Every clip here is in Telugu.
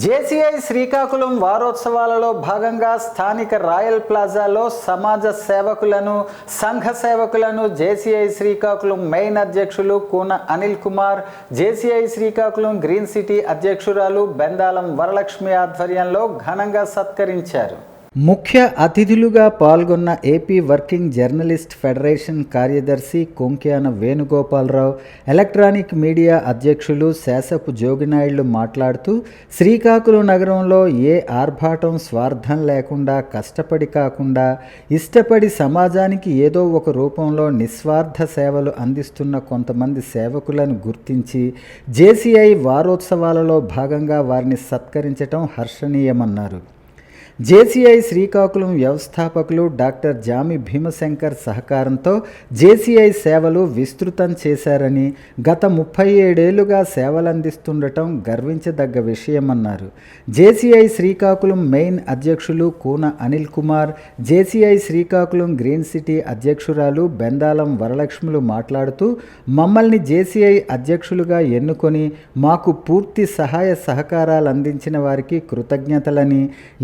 జేసీఐ శ్రీకాకుళం వారోత్సవాలలో భాగంగా స్థానిక రాయల్ ప్లాజాలో సమాజ సేవకులను సంఘ సేవకులను జేసీఐ శ్రీకాకుళం మెయిన్ అధ్యక్షులు Koona Anil Kumar JCI Srikakulam green city అధ్యక్షురాలు బెందాలం వరలక్ష్మి ఆధ్వర్యంలో ఘనంగా సత్కరించారు. ముఖ్య అతిథులుగా పాల్గొన్న ఏపీ వర్కింగ్ జర్నలిస్ట్ ఫెడరేషన్ కార్యదర్శి కొంక్యాన వేణుగోపాలరావు ఎలక్ట్రానిక్ మీడియా అధ్యక్షులు శాసపు జోగినాయుళ్ళు మాట్లాడుతూ శ్రీకాకుళం నగరంలో ఏ ఆర్భాటం స్వార్థం లేకుండా కష్టపడి కాకుండా ఇష్టపడి సమాజానికి ఏదో ఒక రూపంలో నిస్వార్థ సేవలు అందిస్తున్న కొంతమంది సేవకులను గుర్తించి జేసీఐ వారోత్సవాలలో భాగంగా వారిని సత్కరించటం హర్షణీయమన్నారు. జేసీఐ శ్రీకాకుళం వ్యవస్థాపకులు డాక్టర్ జామి భీమశంకర్ సహకారంతో జేసీఐ సేవలు విస్తృతం చేశారని గత ముప్పై ఏడేళ్ళుగా సేవలందిస్తుండటం గర్వించదగ్గ విషయమన్నారు. జేసీఐ శ్రీకాకుళం మెయిన్ అధ్యక్షులు Koona Anil Kumar JCI Srikakulam green city అధ్యక్షురాలు బెందాలం వరలక్ష్ములు మాట్లాడుతూ మమ్మల్ని జేసీఐ అధ్యక్షులుగా ఎన్నుకొని మాకు పూర్తి సహాయ సహకారాలు అందించిన వారికి కృతజ్ఞతలని.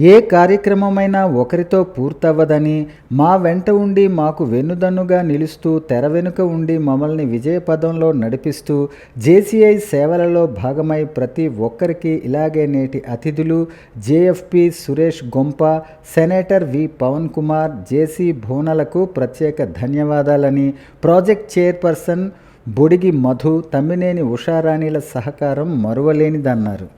ఏ కార్యక్రమమైన ఒకరితో పూర్తవ్వదని మా వెంట ఉండి మాకు వెన్నుదన్నుగా నిలుస్తూ తెర వెనుక ఉండి మమ్మల్ని విజయపదంలో నడిపిస్తూ జేసీఐ సేవలలో భాగమై ప్రతి ఒక్కరికి ఇలాగే నేటి అతిథులు JFP Suresh Gompa senator V Pavan Kumar JC భూనలకు ప్రత్యేక ధన్యవాదాలని ప్రాజెక్ట్ చైర్పర్సన్ బొడిగి మధు తమ్మినేని ఉషారాణిల సహకారం మరువలేనిదన్నారు.